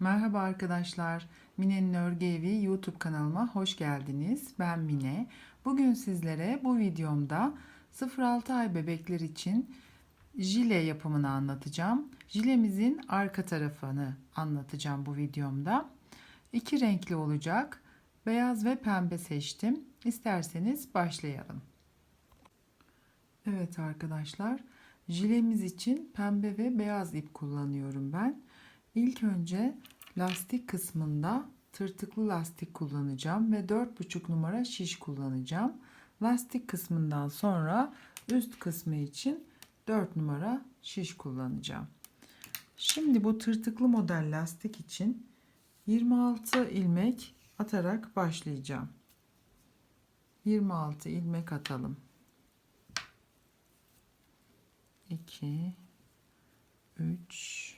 Merhaba arkadaşlar. Mine'nin Örgü Evi YouTube kanalıma hoş geldiniz. Ben Mine. Bugün sizlere bu videomda 0-6 ay bebekler için jile yapımını anlatacağım. Jilemizin arka tarafını anlatacağım bu videomda. İki renkli olacak. Beyaz ve pembe seçtim. İsterseniz başlayalım. Evet arkadaşlar. Jilemiz için pembe ve beyaz ip kullanıyorum ben. İlk önce lastik kısmında tırtıklı lastik kullanacağım ve 4,5 numara şiş kullanacağım. Lastik kısmından sonra üst kısmı için 4 numara şiş kullanacağım. Şimdi bu tırtıklı model lastik için 26 ilmek atarak başlayacağım. 26 ilmek atalım. 2 3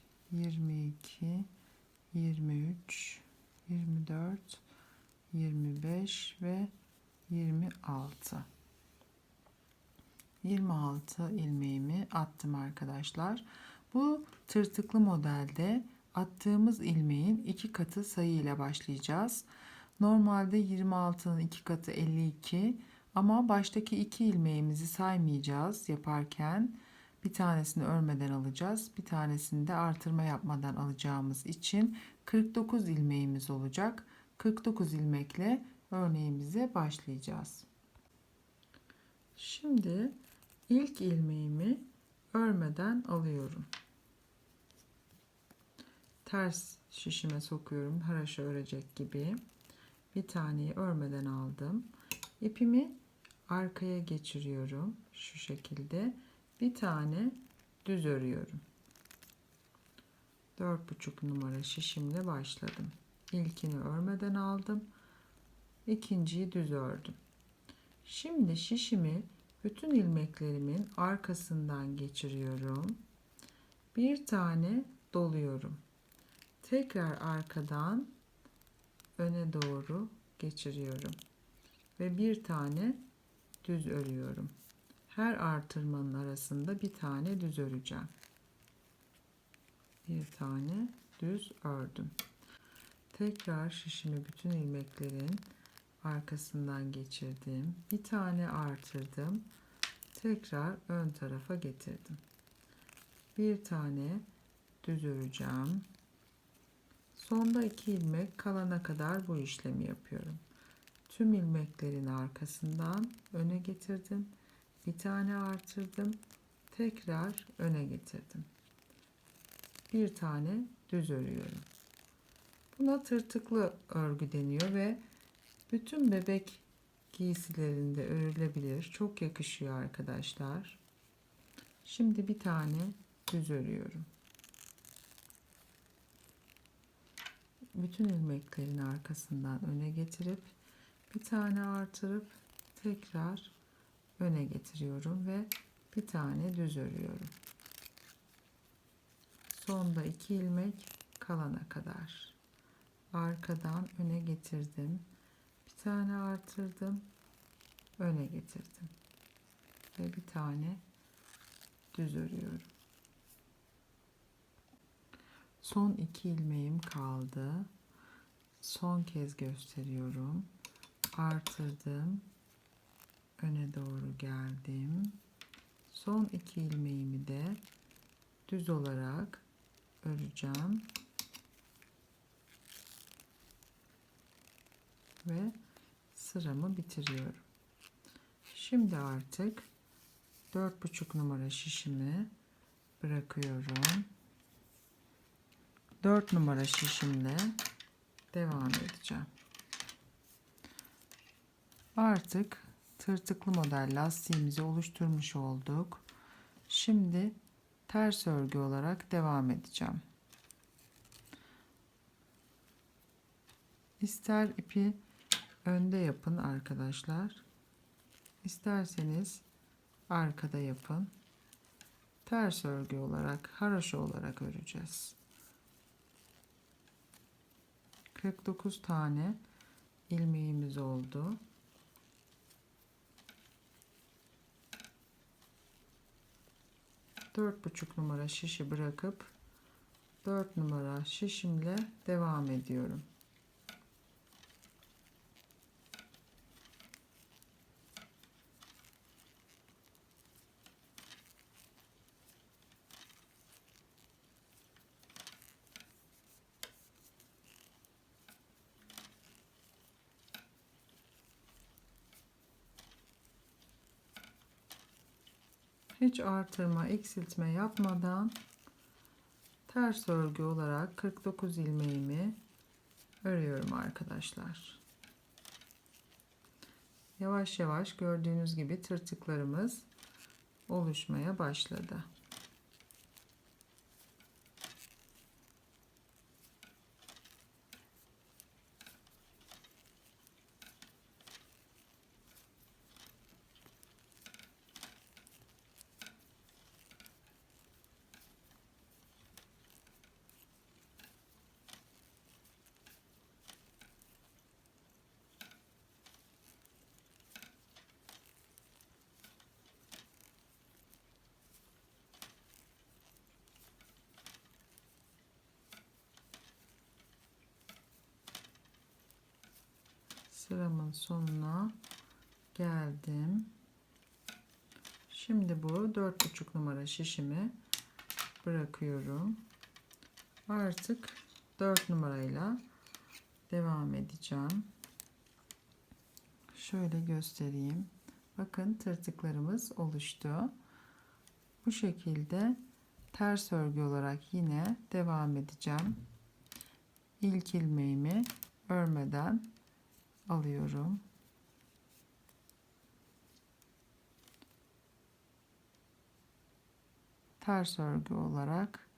22 23 24 25 ve 26 26 ilmeğimi attım arkadaşlar. Bu tırtıklı modelde attığımız ilmeğin iki katı sayı ile başlayacağız. Normalde 26'nın iki katı 52 ama baştaki iki ilmeğimizi saymayacağız yaparken bir tanesini örmeden alacağız. Bir tanesini de artırma yapmadan alacağımız için 49 ilmeğimiz olacak. 49 ilmekle örneğimize başlayacağız. Şimdi ilk ilmeğimi örmeden alıyorum. Ters şişime sokuyorum. Haraşo örecek gibi. Bir taneyi örmeden aldım. İpimi arkaya geçiriyorum. Şu şekilde bir tane düz örüyorum. 4,5 numara şişimle başladım. İlkini örmeden aldım. İkinciyi düz ördüm. Şimdi şişimi bütün ilmeklerimin arkasından geçiriyorum. Bir tane doluyorum. Tekrar arkadan öne doğru geçiriyorum. Ve bir tane düz örüyorum her artırmanın arasında bir tane düz öreceğim. Bir tane düz ördüm. Tekrar şişimi bütün ilmeklerin arkasından geçirdim. Bir tane artırdım. Tekrar ön tarafa getirdim. Bir tane düz öreceğim. Sonda iki ilmek kalana kadar bu işlemi yapıyorum. Tüm ilmeklerin arkasından öne getirdim bir tane artırdım. Tekrar öne getirdim. Bir tane düz örüyorum. Buna tırtıklı örgü deniyor ve bütün bebek giysilerinde örülebilir. Çok yakışıyor arkadaşlar. Şimdi bir tane düz örüyorum. Bütün ilmeklerin arkasından öne getirip bir tane artırıp tekrar öne getiriyorum ve bir tane düz örüyorum. Sonda iki ilmek kalana kadar. Arkadan öne getirdim. Bir tane artırdım. Öne getirdim. Ve bir tane düz örüyorum. Son iki ilmeğim kaldı. Son kez gösteriyorum. Artırdım öne doğru geldim. Son iki ilmeğimi de düz olarak öreceğim. Ve sıramı bitiriyorum. Şimdi artık 4,5 numara şişimi bırakıyorum. 4 numara şişimle devam edeceğim. Artık tırtıklı model lastiğimizi oluşturmuş olduk. Şimdi ters örgü olarak devam edeceğim. İster ipi önde yapın arkadaşlar. İsterseniz arkada yapın. Ters örgü olarak, haroşa olarak öreceğiz. 49 tane ilmeğimiz oldu. Dört buçuk numara şişi bırakıp 4 numara şişimle devam ediyorum. Hiç artırma, eksiltme yapmadan ters örgü olarak 49 ilmeğimi örüyorum arkadaşlar. Yavaş yavaş gördüğünüz gibi tırtıklarımız oluşmaya başladı. Sıramın sonuna geldim. Şimdi bu dört buçuk numara şişimi bırakıyorum. Artık 4 numarayla devam edeceğim. Şöyle göstereyim. Bakın tırtıklarımız oluştu. Bu şekilde ters örgü olarak yine devam edeceğim. İlk ilmeğimi örmeden alıyorum. Ters örgü olarak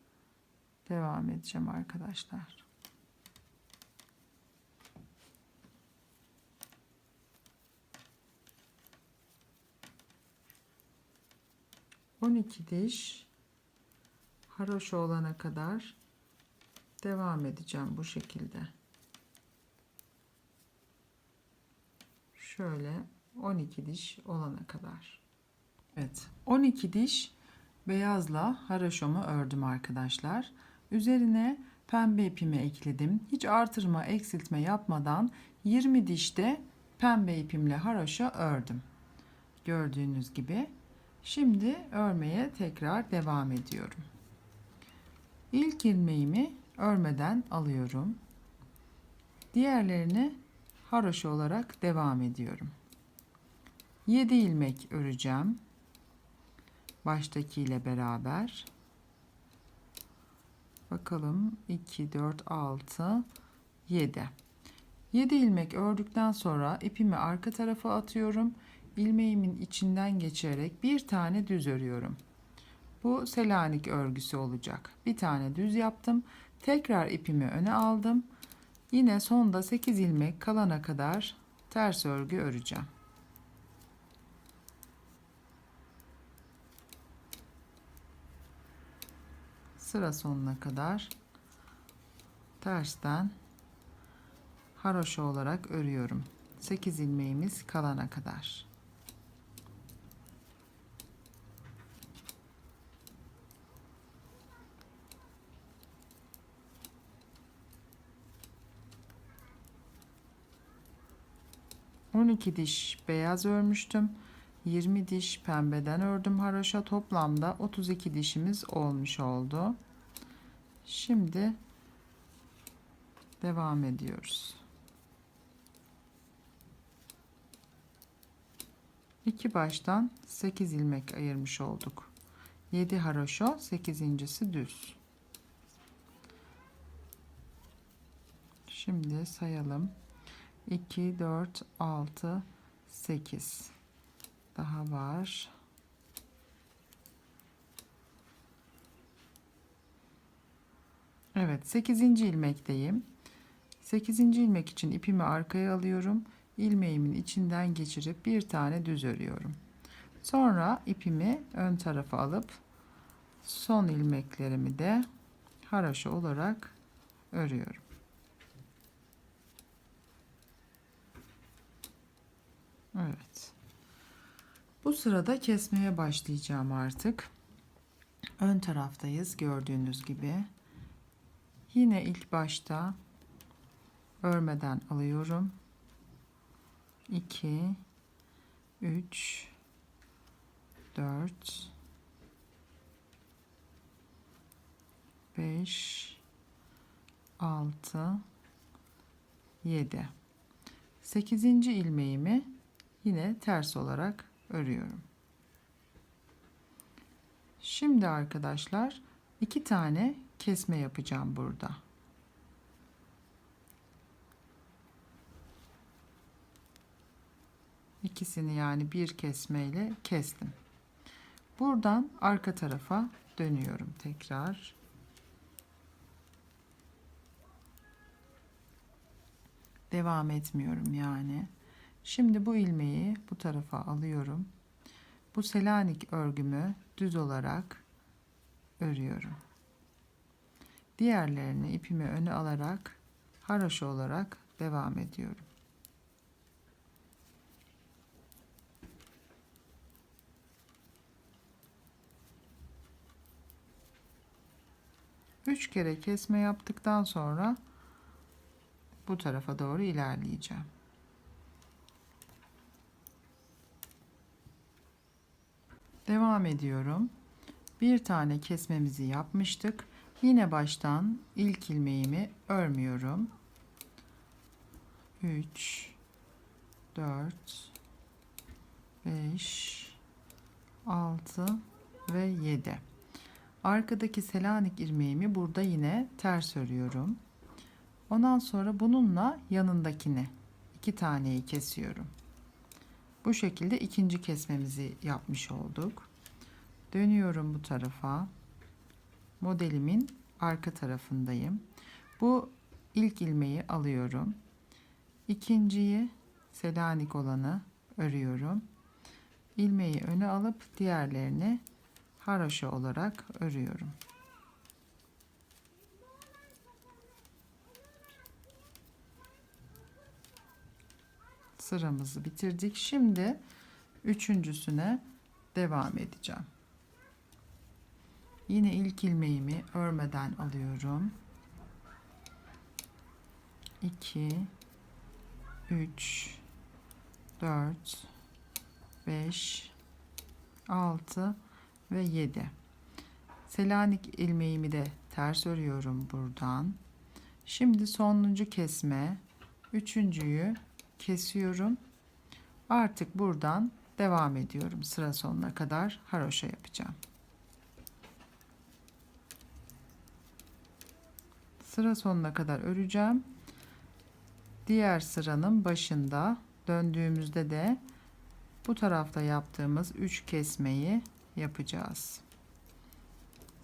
devam edeceğim arkadaşlar. On iki diş haroşa olana kadar devam edeceğim bu şekilde. Şöyle 12 diş olana kadar. Evet 12 diş beyazla haraşomu ördüm arkadaşlar. Üzerine pembe ipimi ekledim. Hiç artırma eksiltme yapmadan 20 dişte pembe ipimle haroşa ördüm. Gördüğünüz gibi. Şimdi örmeye tekrar devam ediyorum. İlk ilmeğimi örmeden alıyorum. Diğerlerini haroşa olarak devam ediyorum. 7 ilmek öreceğim. Baştaki ile beraber. Bakalım 2 4 6 7. 7 ilmek ördükten sonra ipimi arka tarafa atıyorum. İlmeğimin içinden geçerek bir tane düz örüyorum. Bu Selanik örgüsü olacak. Bir tane düz yaptım. Tekrar ipimi öne aldım. Yine sonda 8 ilmek kalana kadar ters örgü öreceğim. Sıra sonuna kadar tersten haroşa olarak örüyorum. 8 ilmeğimiz kalana kadar. 12 diş beyaz örmüştüm. 20 diş pembeden ördüm haroşa. Toplamda 32 dişimiz olmuş oldu. Şimdi devam ediyoruz. İki baştan 8 ilmek ayırmış olduk. 7 haroşo, 8.si düz. Şimdi sayalım. 2, 4, 6, 8 daha var. Evet 8. ilmekteyim. 8. ilmek için ipimi arkaya alıyorum. ilmeğimin içinden geçirip bir tane düz örüyorum. Sonra ipimi ön tarafa alıp son ilmeklerimi de haraşo olarak örüyorum. Evet. Bu sırada kesmeye başlayacağım artık. Ön taraftayız gördüğünüz gibi. Yine ilk başta örmeden alıyorum. 2 3 4 5 6 7 8. ilmeğimi yine ters olarak örüyorum. Şimdi arkadaşlar iki tane kesme yapacağım burada. İkisini yani bir kesmeyle kestim. Buradan arka tarafa dönüyorum tekrar. Devam etmiyorum yani. Şimdi bu ilmeği bu tarafa alıyorum. Bu Selanik örgümü düz olarak örüyorum. Diğerlerini ipimi öne alarak haroşa olarak devam ediyorum. Üç kere kesme yaptıktan sonra bu tarafa doğru ilerleyeceğim. Devam ediyorum. Bir tane kesmemizi yapmıştık. Yine baştan ilk ilmeğimi örmüyorum. 3 4 5 6 ve 7. Arkadaki Selanik ilmeğimi burada yine ters örüyorum. Ondan sonra bununla yanındakini iki taneyi kesiyorum. Bu şekilde ikinci kesmemizi yapmış olduk. Dönüyorum bu tarafa. Modelimin arka tarafındayım. Bu ilk ilmeği alıyorum. İkinciyi Selanik olanı örüyorum. İlmeği öne alıp diğerlerini haroşa olarak örüyorum. Sıramızı bitirdik. Şimdi üçüncüsüne devam edeceğim. Yine ilk ilmeğimi örmeden alıyorum. 2 3 4 5 6 ve 7 Selanik ilmeğimi de ters örüyorum buradan. Şimdi sonuncu kesme üçüncüyü kesiyorum. Artık buradan devam ediyorum. Sıra sonuna kadar haroşa yapacağım. Sıra sonuna kadar öreceğim. Diğer sıranın başında döndüğümüzde de bu tarafta yaptığımız 3 kesmeyi yapacağız.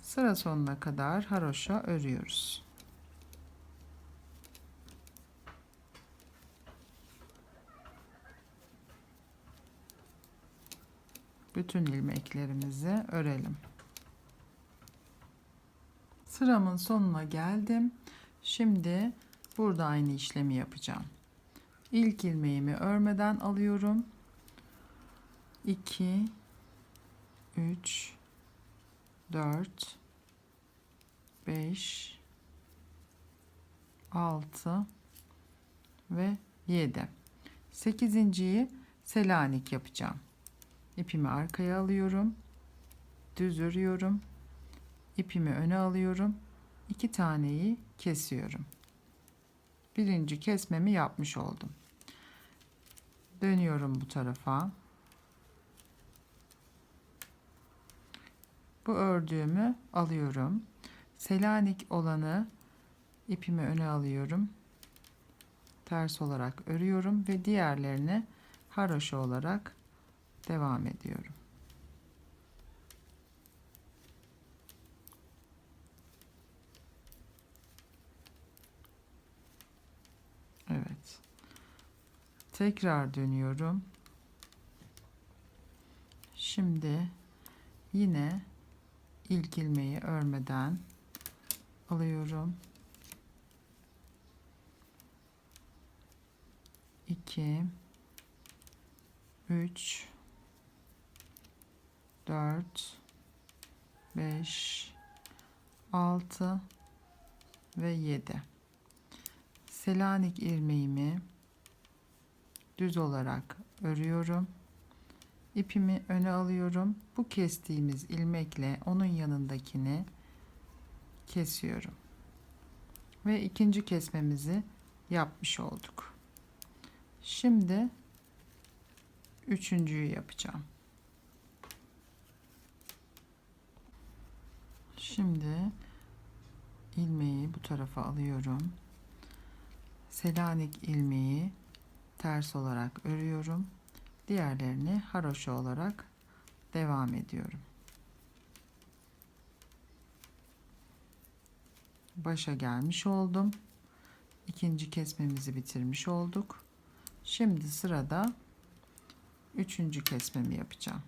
Sıra sonuna kadar haroşa örüyoruz. Bütün ilmeklerimizi örelim. Sıramın sonuna geldim. Şimdi burada aynı işlemi yapacağım. İlk ilmeğimi örmeden alıyorum. 2 3 4 5 6 ve 7. 8.yi Selanik yapacağım ipimi arkaya alıyorum. Düz örüyorum. İpimi öne alıyorum. İki taneyi kesiyorum. Birinci kesmemi yapmış oldum. Dönüyorum bu tarafa. Bu ördüğümü alıyorum. Selanik olanı ipimi öne alıyorum. Ters olarak örüyorum ve diğerlerini haroşa olarak devam ediyorum. Evet. Tekrar dönüyorum. Şimdi yine ilk ilmeği örmeden alıyorum. 2 3 4 5 6 ve 7 Selanik ilmeğimi düz olarak örüyorum. İpimi öne alıyorum. Bu kestiğimiz ilmekle onun yanındakini kesiyorum. Ve ikinci kesmemizi yapmış olduk. Şimdi üçüncüyü yapacağım. Şimdi ilmeği bu tarafa alıyorum. Selanik ilmeği ters olarak örüyorum. Diğerlerini haroşa olarak devam ediyorum. Başa gelmiş oldum. İkinci kesmemizi bitirmiş olduk. Şimdi sırada üçüncü kesmemi yapacağım.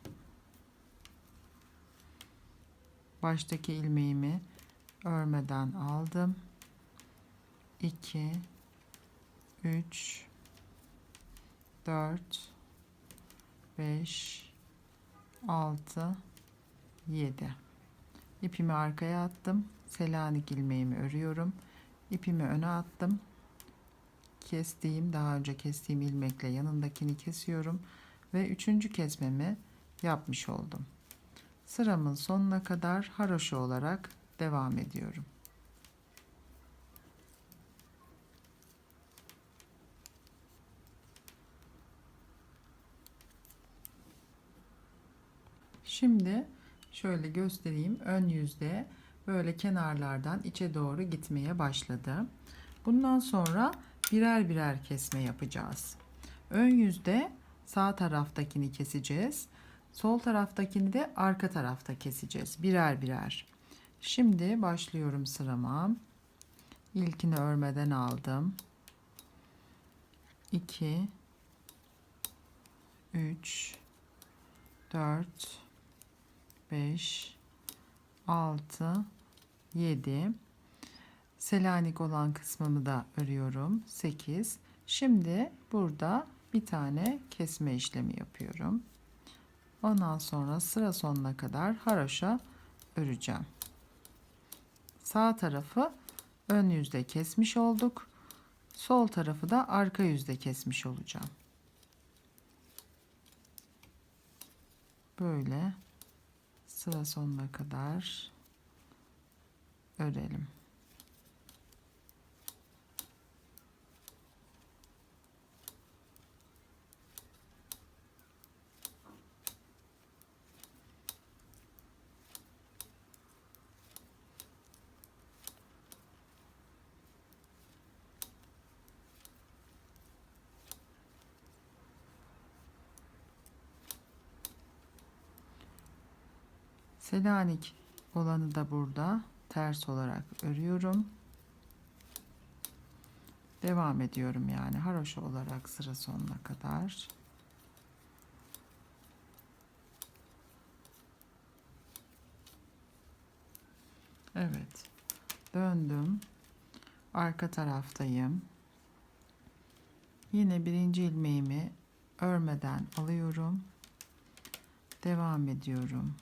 Baştaki ilmeğimi örmeden aldım. 2 3 4 5 6 7 ipimi arkaya attım. Selanik ilmeğimi örüyorum. İpimi öne attım. Kestiğim daha önce kestiğim ilmekle yanındakini kesiyorum ve üçüncü kesmemi yapmış oldum sıramın sonuna kadar haroşa olarak devam ediyorum Şimdi şöyle göstereyim. Ön yüzde böyle kenarlardan içe doğru gitmeye başladı. Bundan sonra birer birer kesme yapacağız. Ön yüzde sağ taraftakini keseceğiz. Sol taraftakini de arka tarafta keseceğiz. Birer birer. Şimdi başlıyorum sırama. İlkini örmeden aldım. 2 3 4 5 6 7 Selanik olan kısmımı da örüyorum. 8. Şimdi burada bir tane kesme işlemi yapıyorum. Ondan sonra sıra sonuna kadar haroşa öreceğim. Sağ tarafı ön yüzde kesmiş olduk. Sol tarafı da arka yüzde kesmiş olacağım. Böyle sıra sonuna kadar örelim. Selanik olanı da burada ters olarak örüyorum. Devam ediyorum yani haroşa olarak sıra sonuna kadar. Evet. Döndüm. Arka taraftayım. Yine birinci ilmeğimi örmeden alıyorum. Devam ediyorum.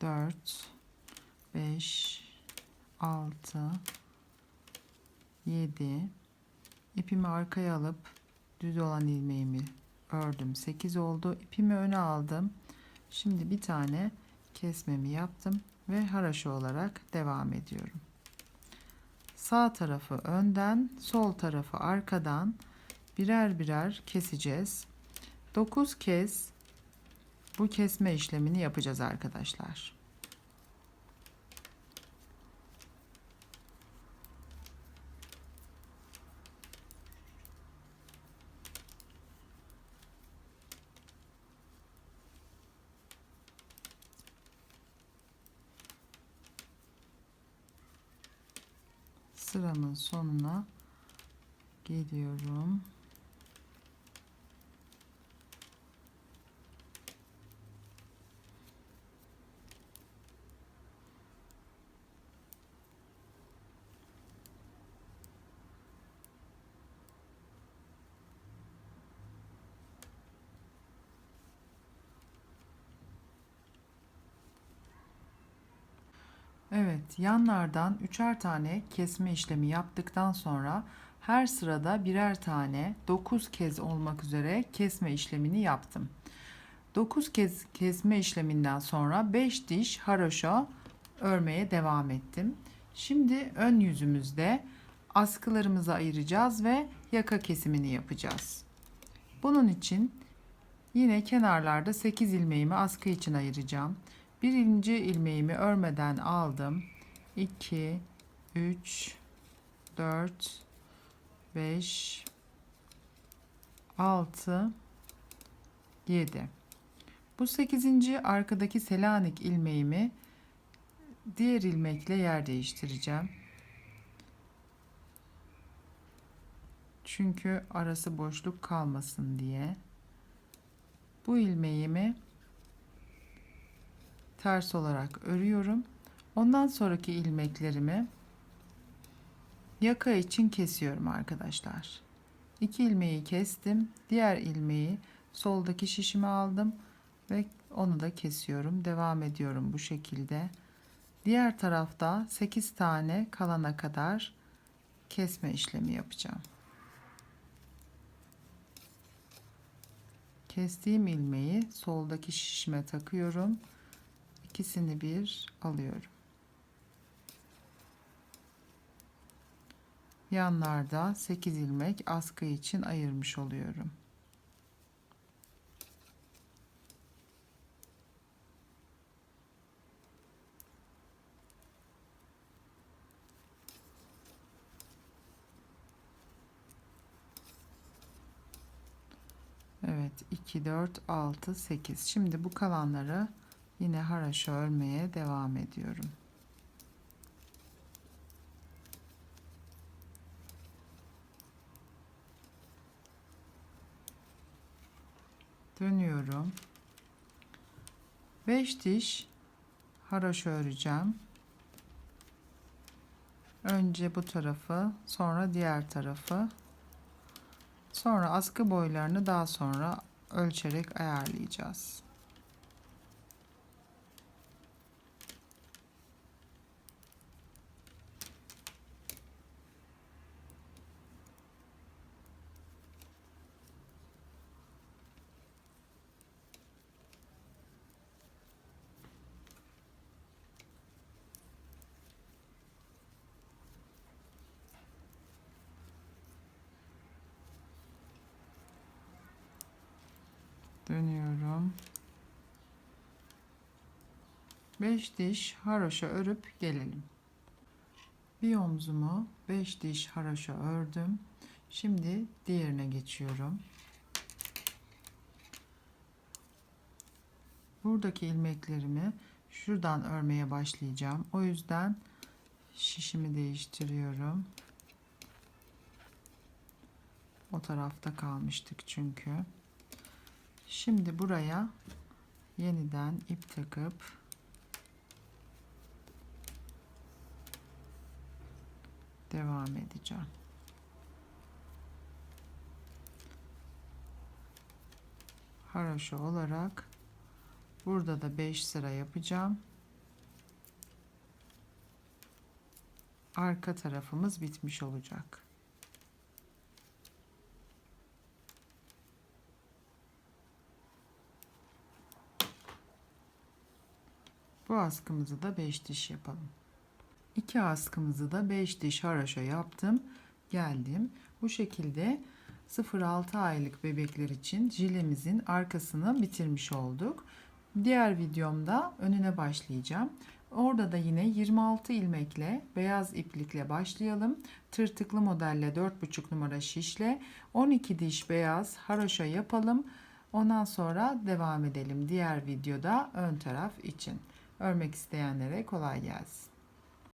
4 5 6 7 ipimi arkaya alıp düz olan ilmeğimi ördüm. 8 oldu. İpimi öne aldım. Şimdi bir tane kesmemi yaptım ve haraşo olarak devam ediyorum. Sağ tarafı önden sol tarafı arkadan birer birer keseceğiz. 9 kez bu kesme işlemini yapacağız arkadaşlar. Sıramın sonuna Geliyorum. Evet, yanlardan üçer tane kesme işlemi yaptıktan sonra her sırada birer tane 9 kez olmak üzere kesme işlemini yaptım. 9 kez kesme işleminden sonra 5 diş haroşa örmeye devam ettim. Şimdi ön yüzümüzde askılarımızı ayıracağız ve yaka kesimini yapacağız. Bunun için yine kenarlarda 8 ilmeğimi askı için ayıracağım. Bir inci ilmeğimi örmeden aldım. 2 3 4 5 6 7 Bu 8. arkadaki Selanik ilmeğimi diğer ilmekle yer değiştireceğim. Çünkü arası boşluk kalmasın diye. Bu ilmeğimi ters olarak örüyorum. Ondan sonraki ilmeklerimi yaka için kesiyorum arkadaşlar. İki ilmeği kestim. Diğer ilmeği soldaki şişime aldım ve onu da kesiyorum. Devam ediyorum bu şekilde. Diğer tarafta 8 tane kalana kadar kesme işlemi yapacağım. Kestiğim ilmeği soldaki şişime takıyorum ikisini bir alıyorum. Yanlarda 8 ilmek askı için ayırmış oluyorum. Evet 2 4 6 8 şimdi bu kalanları Yine haraşo örmeye devam ediyorum. Dönüyorum. 5 diş haraşo öreceğim. Önce bu tarafı, sonra diğer tarafı. Sonra askı boylarını daha sonra ölçerek ayarlayacağız. dönüyorum 5 diş haroşa örüp gelelim. Bir omzumu 5 diş haroşa ördüm. Şimdi diğerine geçiyorum. Buradaki ilmeklerimi şuradan örmeye başlayacağım. O yüzden şişimi değiştiriyorum. O tarafta kalmıştık çünkü. Şimdi buraya yeniden ip takıp devam edeceğim. Haraşo olarak burada da 5 sıra yapacağım. Arka tarafımız bitmiş olacak. Bu askımızı da 5 diş yapalım. İki askımızı da 5 diş haraşo yaptım. Geldim. Bu şekilde 0-6 aylık bebekler için jilemizin arkasını bitirmiş olduk. Diğer videomda önüne başlayacağım. Orada da yine 26 ilmekle beyaz iplikle başlayalım. Tırtıklı modelle 4,5 numara şişle 12 diş beyaz haraşo yapalım. Ondan sonra devam edelim diğer videoda ön taraf için. Örmek isteyenlere kolay gelsin.